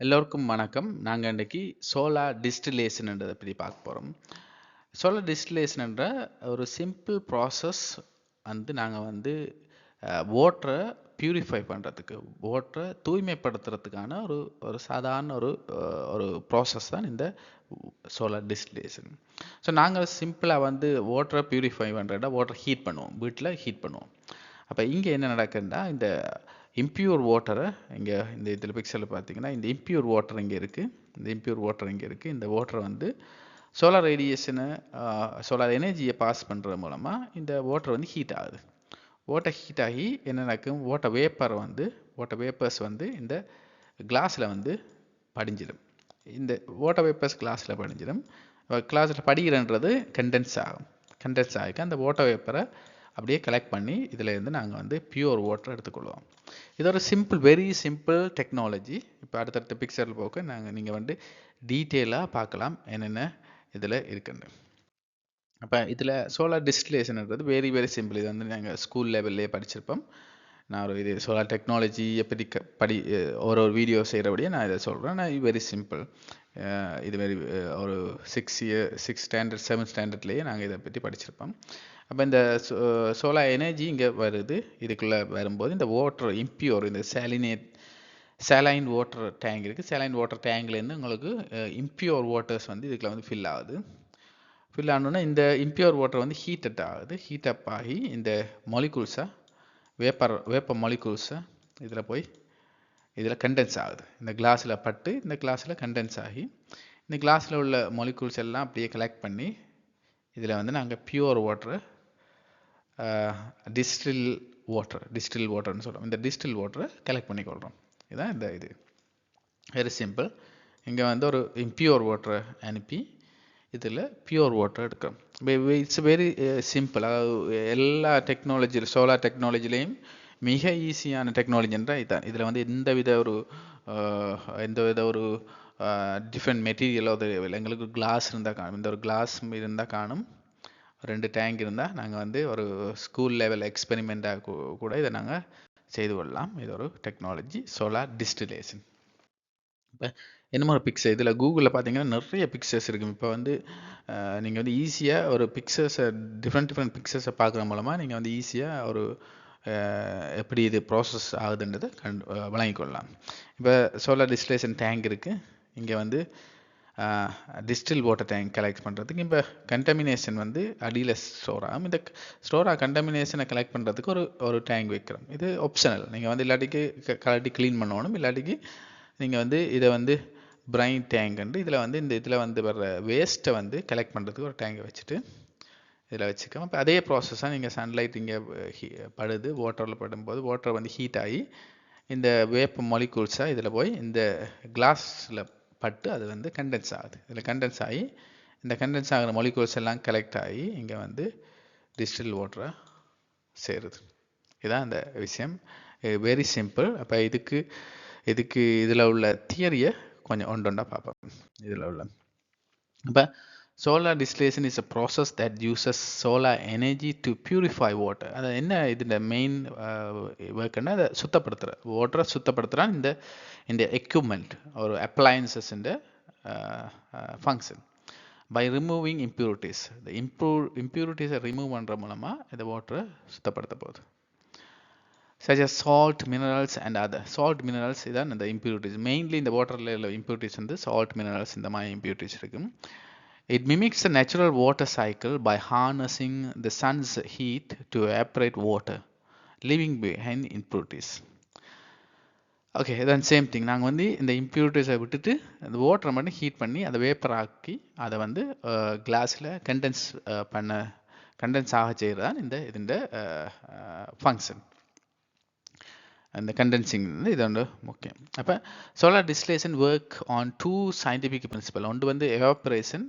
எல்லோருக்கும் வணக்கம். நாங்கள் இன்றைக்கி சோலார் டிஸ்டிலேஷன்ன்றதை பற்றி பார்க்க போகிறோம் சோலார் டிஸ்டிலேஷன்ன்ற ஒரு சிம்பிள் ப்ராசஸ் வந்து நாங்கள் வந்து அ ப்யூரிஃபை பியூரிஃபை ஓட்டரை தூய்மைப்படுத்துறதுக்கான ஒரு ஒரு சாதாரண ஒரு ஒரு ப்ராசஸ் தான் இந்த சோலார் டிஸ்டிலேஷன். ஸோ நாங்கள் சிம்பிளாக வந்து வாட்டர பியூரிஃபை பண்ணுறதா வாட்டர் ஹீட் பண்ணுவோம். வீட்டில் ஹீட் பண்ணுவோம். அப்போ இங்கே என்ன நடக்குதுன்னா, இந்த இம்பியூர் வாட்டரை இங்கே இந்த இதில் பிக்சலில் பார்த்தீங்கன்னா, இந்த இம்ப்யூர் வாட்டர் இங்கே இருக்குது இந்த இம்ப்யூர் வாட்டர் இங்கே இருக்குது இந்த வாட்டர வந்து சோலார் ரேடியேஷனை சோலார் எனர்ஜியை பாஸ் பண்ணுறது மூலமாக இந்த வாட்டர் வந்து ஹீட் ஆகுது. வாட்டர் ஹீட் ஆகி என்ன நடக்கும்? வாட்டர் வேப்பர் வந்து வாட்டர் வேப்பர்ஸ் வந்து இந்த கிளாஸில் வந்து படிஞ்சிடும். இந்த வாட்டர் வேப்பர்ஸ் கிளாஸில் படிஞ்சிடும். கிளாஸில் படிக்கிறன்றது கண்டென்ஸ் ஆகும். கண்டென்ஸ் ஆகிக்க அந்த வாட்டர் வேப்பரை அப்படியே கலெக்ட் பண்ணி இதிலேருந்து இருந்து வந்து பியூர் வாட்டர் எடுத்துக்கொள்வோம். இது ஒரு சிம்பிள் வெரி சிம்பிள் டெக்னாலஜி. இப்போ அடுத்தடுத்த பிக்சரில் போக நாங்கள் நீங்கள் வந்து டீட்டெயிலாக பார்க்கலாம். என்னென்ன இதில் இருக்குன்னு. அப்போ இதில் சோலார் டிஸ்டிலேஷன்ன்றது வெரி வெரி சிம்பிள். இது வந்து நாங்கள் ஸ்கூல் லெவல்லே படிச்சிருப்போம். நான் ஒரு இது சோலார் டெக்னாலஜியை பற்றி க படி ஒரு ஒரு வீடியோ செய்கிறபடியே நான் இதை சொல்கிறேன் நான் வெரி சிம்பிள். இதுமாரி இது ஒரு six year six standard seventh ஸ்டாண்டர்ட்லேயே நாங்கள் இதை பற்றி படிச்சிருப்போம். அப்போ இந்த சோ சோலார் எனர்ஜி இங்கே வருது. இதுக்குள்ளே வரும்போது இந்த வாட்டர் இம்பியூர் இந்த சாலினேட் சேலைன் வாட்டர் டேங்க் இருக்குது சேலைன் வாட்டர் டேங்க்லேருந்து உங்களுக்கு இம்பியூர் வாட்டர்ஸ் வந்து இதுக்குள்ள வந்து ஃபில் ஆகுது. ஃபில் ஆனோன்னா இந்த இம்பியூர் வாட்டர் வந்து ஹீட்டட் ஆகுது. ஹீட் அப் ஆகி இந்த மாலிக்யூல்ஸ வேப்பர் வேப்ப மொலிகூல்ஸை இதில் போய் இதில் கண்டென்ஸ் ஆகுது. இந்த கிளாஸில் பட்டு இந்த கிளாஸில் கண்டென்ஸ் ஆகி இந்த கிளாஸில் உள்ள மொலிகூல்ஸ் எல்லாம் அப்படியே கலெக்ட் பண்ணி இதில் வந்து நாங்கள் பியூர் வாட்டரை டிஸ்டில் வாட்டர் டிஸ்டில் வாட்டர்னு சொல்கிறோம் இந்த டிஸ்டில் வாட்டரை கலெக்ட் பண்ணி கொள்கிறோம் இதுதான் இந்த இது. Very simple. இங்கே வந்து ஒரு இம்பியூர் வாட்டரை அனுப்பி இதில் பியூர் வாட்டர் எடுக்கிறோம். It's very simple. அதாவது எல்லா டெக்னாலஜி சோலார் டெக்னாலஜிலையும் மிக ஈஸியான டெக்னாலஜின்றா இதான். இதில் வந்து எந்த வித ஒரு uh, எந்த வித ஒரு டிஃப்ரெண்ட் மெட்டீரியலோ தேவையில்ல. எங்களுக்கு கிளாஸ் இருந்தால் காணும். இந்த ஒரு கிளாஸ் இருந்தால் காணும். ரெண்டு டேங்க் இருந்தால் நாங்கள் வந்து ஒரு ஸ்கூல் லெவல் எக்ஸ்பெரிமெண்ட்டாக கூட இதை நாங்கள் செய்து கொள்ளலாம். இது ஒரு டெக்னாலஜி சோலார் டிஸ்டிலேஷன். இப்போ என்னமோ ஒரு பிக்சர் இதில் கூகுளில் பார்த்தீங்கன்னா நிறைய பிக்சர்ஸ் இருக்கும். இப்போ வந்து நீங்கள் வந்து ஈஸியாக ஒரு பிக்சர்ஸை டிஃப்ரெண்ட் டிஃப்ரெண்ட் பிக்சர்ஸை பார்க்குறது மூலமாக நீங்கள் வந்து ஈஸியாக ஒரு எப்படி இது ப்ராசஸ் ஆகுதுன்றதை கண் வழங்கிக்கொள்ளலாம் கொள்ளலாம். சோலார் டிஸ்டிலேஷன் டேங்க் இருக்குது இங்கே வந்து டிஸ்டில் வாட்டர் டேங்க் கலெக்ட் பண்ணுறதுக்கு இப்போ கண்டமினேஷன் வந்து அடியில் ஸ்டோர் ஆகும். இந்த ஸ்டோர் ஆக கண்டமினேஷனை கலெக்ட் பண்ணுறதுக்கு ஒரு ஒரு டேங்க் வைக்கிறோம். இது ஆப்ஷனல். நீங்கள் வந்து இல்லாட்டிக்கு கலட்டி க்ளீன் பண்ணணும். இல்லாட்டிக்கு நீங்கள் வந்து இதை வந்து பிரைன் டேங்க்ன்ட்டு இதில் வந்து இந்த இதில் வந்து வர்ற வேஸ்ட்டை வந்து கலெக்ட் பண்ணுறதுக்கு ஒரு டேங்கை வச்சுட்டு இதில் வச்சுக்கலாம். அப்போ அதே ப்ராசஸாக நீங்கள் சன்லைட் இங்கே ஹீ படுது. வாட்டரில் படும்போது வாட்டர் வந்து ஹீட் ஆகி இந்த வேப்பர் மாலிக்யூல்ஸா இதில் போய் இந்த கிளாஸில் பட்டு அது வந்து கண்டென்ஸ் ஆகுது. இதில் கண்டென்ஸ் ஆகி இந்த கண்டென்ஸ் ஆகிற மாலிக்யூல்ஸ் எல்லாம் கலெக்ட் ஆகி இங்கே வந்து டிஸ்டில் வாட்டராக சேருது. இதுதான் அந்த விஷயம். Very simple. அப்போ இதுக்கு இதுக்கு இதில் உள்ள தியரியை கொஞ்சம் ஒண்டொண்டா பார்ப்போம். இதில் உள்ள இப்போ solar distillation is a process that uses solar energy to purify water. அது என்ன இதில் மெயின் ஒர்க்குன்னா அதை சுத்தப்படுத்துகிற வாட்டரை சுத்தப்படுத்துகிறான் இந்த இந்த எக்யூப்மெண்ட் ஒரு அப்ளையன்சஸ்ன்ற ஃபங்க்ஷன் பை ரிமூவிங் இம்ப்யூரிட்டிஸ் இந்த இம்ப்ரூவ் இம்பியூரிட்டீஸ ரிமூவ் பண்ணுற மூலமாக இந்த வாட்டரை சுத்தப்படுத்த போகுது. Such as salt, minerals and other. Salt, minerals இதான் இந்த impurities. Mainly இந்த வாட்டர்ல உள்ள impurities வந்து salt, minerals இந்த மாதிரி impurities இருக்கும். It mimics the natural water cycle by harnessing the sun's heat to evaporate water, leaving behind impurities. Okay இதான் சேம் திங். நாங்க வந்து இந்த இம்பியூரிட்டீஸ விட்டுட்டு அந்த வாட்டர மட்டும் ஹீட் பண்ணி அதை வேப்பர் ஆக்கி அதை வந்து அ கிளாஸ்ல கண்டென்ஸ் பண்ண கண்டென்ஸ் ஆக செய்கிறதான் இந்த இதுண்ட ஃபங்க்ஷன் அந்த கண்டென்சிங் வந்து இது வந்து முக்கியம். அப்போ solar distillation work on two scientific principle. ஒன்று வந்து எவாப்ரேஷன்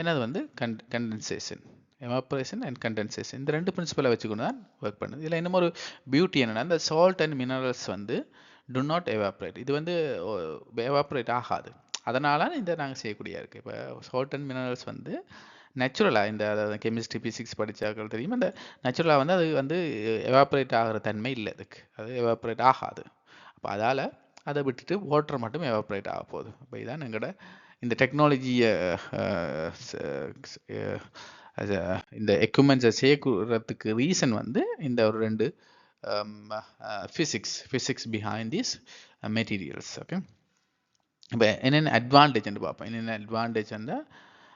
என்னது வந்து கன் கண்டென்சேஷன். Evaporation and condensation. இந்த ரெண்டு பிரின்சிபலை வச்சுக்கொண்டு தான் ஒர்க் பண்ணுது. இதில் இன்னும் ஒரு பியூட்டி என்னென்னா இந்த சால்ட் அண்ட் மினரல்ஸ் வந்து டு நாட் எவாப்ரேட் இது வந்து எவாப்ரேட் ஆகாது. அதனால இதை நாங்கள் செய்யக்கூடிய இருக்குது இப்போ சால்ட் அண்ட் மினரல்ஸ் வந்து நேச்சுரலா இந்த அதாவது கெமிஸ்ட்ரி, பிசிக்ஸ் படித்தாக்கள் தெரியும். அந்த நேச்சுரலா வந்து அது வந்து எவாப்ரேட் ஆகுற தன்மை இல்லை அதுக்கு. அது எவாப்ரேட் ஆகாது. அப்போ அதால அதை விட்டுட்டு வாட்டர் மட்டும் எவாப்ரேட் ஆக போகுது இப்போ இதான் எங்களோட இந்த டெக்னாலஜியை இந்த எக்யூப்மெண்ட்ஸை சேர்க்கிறதுக்கு ரீசன் வந்து இந்த ஒரு ரெண்டு physics physics behind these materials okay இப்போ என்னென்ன அட்வான்டேஜ்னு பார்ப்போம் என்னென்ன advantage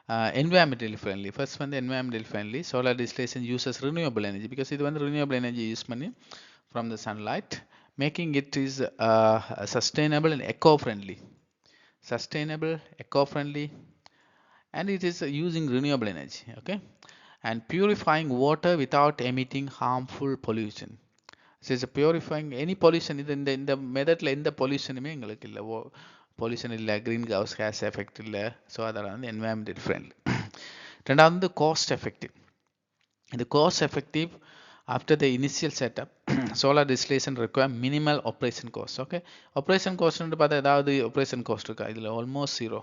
வந்து என்வாயன்மெண்டல் ஃப்ரெண்ட்லி ஃபர்ஸ்ட் வந்து environmental friendly solar distillation uses renewable energy because இது வந்து ரினியூவபிள் எனர்ஜி யூஸ் பண்ணி from the sunlight making it is sustainable and eco friendly sustainable eco-friendly and it is using renewable energy okay and purifying water without emitting harmful pollution so it's a purifying any pollution இது இந்த இந்த மெத்தட்ல எந்த பொல்யூஷனுமே எங்களுக்கு இல்லை ஓ pollution இல்லை green house gas effect இல்லை. So அதெல்லாம் வந்து என்வாயன்மெண்டல் ஃப்ரெண்ட்லி ரெண்டாவது வந்து காஸ்ட் எஃபெக்டிவ் இது cost effective after the initial setup. Solar distillation require minimal operation cost okay? Operation cost பார்த்தா ஏதாவது operation cost இருக்கா? இதில் ஆல்மோஸ்ட் ஜீரோ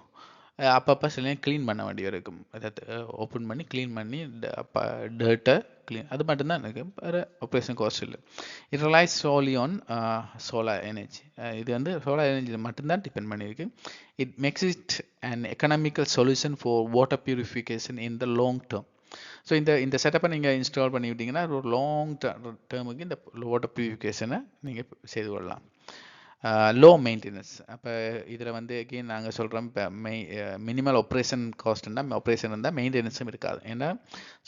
அப்பப்போ சில க்ளீன் பண்ண வேண்டியது இருக்கும். அதாவது ஓப்பன் பண்ணி க்ளீன் பண்ணி டர்ட்டை க்ளீன் அது மட்டும்தான் எனக்கு வேறு ஆப்ரேஷன் காஸ்ட் இல்லை. It relies solely on solar energy இது வந்து சோலார் எனர்ஜி மட்டும்தான் டிபெண்ட் பண்ணியிருக்கு. It makes it and economical solution for water purification in the long term so இந்த இந்த செட்டப்பை நீங்கள் இன்ஸ்டால் பண்ணிவிட்டிங்கன்னா ஒரு லாங் டேர்முக்கு இந்த வாட்டர் ப்யூரிஃபிகேஷனை நீங்கள் செய்து கொள்ளலாம். லோ மெயின்டெனன்ஸ் அப்போ இதில் வந்து எகெயின் நாங்கள் சொல்கிறோம் இப்போ மெய் மினிமல் ஆப்ரேஷன் காஸ்ட்னா ஆப்ரேஷன் இருந்தால் மெயின்டெனன்ஸும் இருக்காது. ஏன்னா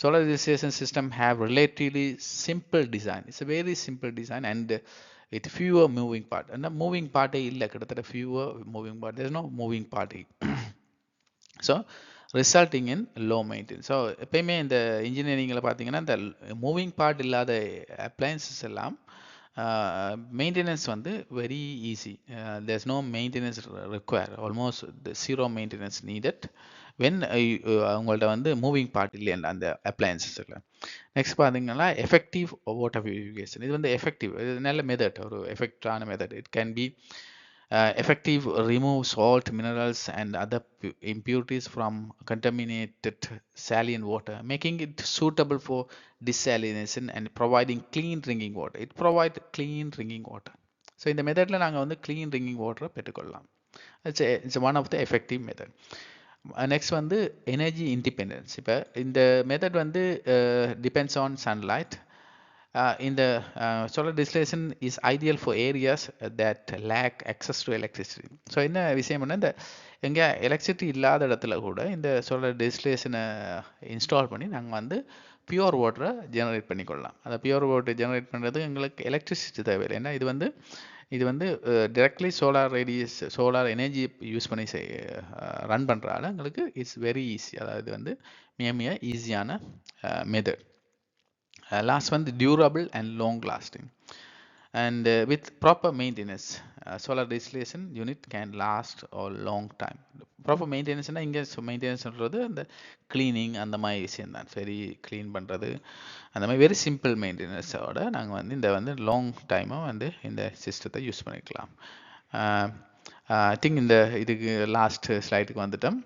solar registration system have relatively simple design it's very simple design and with fewer moving part ஆனால் மூவிங் பார்ட்டே இல்லை. கிட்டத்தட்ட fewer moving part is no moving part so resulting in low maintenance so எப்பயுமே இந்த இன்ஜினியரிங்கில் பார்த்தீங்கன்னா இந்த மூவிங் பார்ட் இல்லாத அப்ளையன்சஸ் எல்லாம் மெயின்டெனன்ஸ் வந்து very easy there's no maintenance require almost zero maintenance needed when அவங்கள்ட்ட வந்து மூவிங் பார்ட் இல்லையா அந்த அப்ளையன்சஸில் நெக்ஸ்ட் பார்த்தீங்கன்னா எஃபெக்டிவ் வாட்டர் பியூரிஃபிகேஷன் இது வந்து எஃபெக்டிவ் இது நல்ல மெதட் ஒரு எஃபெக்டான method it can be uh, effective remove salt minerals and other impurities from contaminated saline water making it suitable for desalination and providing clean drinking water it provides clean drinking water so இந்த மெத்தடில் நாங்கள் வந்து clean drinking வாட்டரை பெற்றுக்கொள்ளலாம் it's it's one of the effective method next வந்து energy independence இப்போ இந்த method வந்து depends on sunlight Uh, in the uh, solar distillation is ideal for areas that lack access to electricity. So என்ன விஷயம்னா இந்த எங்கே எலக்ட்ரிசிட்டி இல்லாத இடத்துல கூட இந்த சோலார் டிஸ்டிலேஷனை இன்ஸ்டால் பண்ணி நாங்கள் வந்து பியூர் வாட்டரை ஜெனரேட் பண்ணிக்கொள்ளலாம். அந்த பியூர் வாட்டர் ஜெனரேட் பண்ணுறது எங்களுக்கு எலக்ட்ரிசிட்டி தேவையில்லை. ஏன்னா இது வந்து இது வந்து directly solar radius solar energy use பண்ணி ரன் பண்ணுறால எங்களுக்கு இட்ஸ் வெரி ஈஸி அதாவது வந்து மிக மிக ஈஸியான method Uh, last one the durable and long lasting and uh, with proper maintenance uh, solar distillation unit can last a long time. Proper maintenance இங்கே மெயின்டெனன்ஸ்ன்றது அந்த க்ளீனிங் அந்த மாதிரி விஷயம் தான். சரி க்ளீன் பண்ணுறது அந்த மாதிரி வெரி சிம்பிள் மெயின்டெனன்ஸோட நாங்கள் வந்து இந்த வந்து லாங் டைமாக வந்து இந்த சிஸ்டத்தை யூஸ் பண்ணிக்கலாம். Uh, uh, ஐ திங்க் இந்த இதுக்கு லாஸ்ட் ஸ்லைடுக்கு வந்துட்டோம்.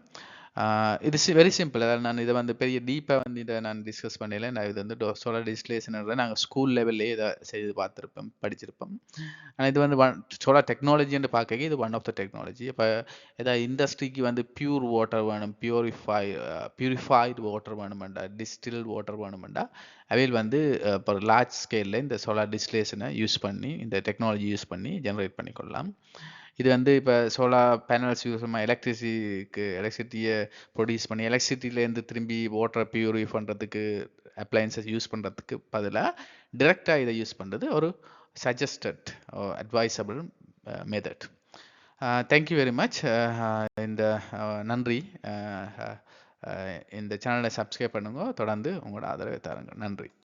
இது வெரி சிம்பிள் அதாவது நான் இதை வந்து பெரிய டீப்பாக வந்து இதை நான் டிஸ்கஸ் பண்ணல. நான் இது வந்து சோலார் டிஸ்டிலேஷன் நாங்கள் ஸ்கூல் லெவல்லே இதை செய்து பார்த்துருப்போம் படிச்சிருப்போம். ஆனால் இது வந்து ஒன் சோலார் டெக்னாலஜின்னு பார்க்க இது ஒன் ஆஃப் த டெக்னாலஜி இப்போ ஏதாவது இண்டஸ்ட்ரிக்கு வந்து பியூர் வாட்டர் வேணும் பியூரிஃபை பியூரிஃபைடு வாட்டர் வேணுமெண்டா டிஸ்டில் வாட்டர் வேணுமெண்டா அவையில் வந்து இப்போ லார்ஜ் ஸ்கேலில் இந்த சோலார் டிஸ்டிலேஷனை யூஸ் பண்ணி இந்த டெக்னாலஜி யூஸ் பண்ணி ஜென்ரேட் பண்ணிக்கொள்ளலாம். இது வந்து இப்போ சோலார் பேனல்ஸ் யூஸ் பண்ண எலக்ட்ரிசிக்கு எலக்ட்ரிசிட்டியை ப்ரொடியூஸ் பண்ணி எலக்ட்ரிசிட்டிலேருந்து திரும்பி வாட்டரை பியூரிஃபை பண்ணுறதுக்கு அப்ளையன்சஸ் யூஸ் பண்ணுறதுக்கு பதிலாக டிரெக்டாக இதை யூஸ் பண்ணுறது ஒரு suggested advisable method thank you very much இந்த uh, நன்றி. Uh, uh, இந்த சேனலை சப்ஸ்கிரைப் பண்ணுங்க. தொடர்ந்து உங்களோட ஆதரவை தருங்க நன்றி.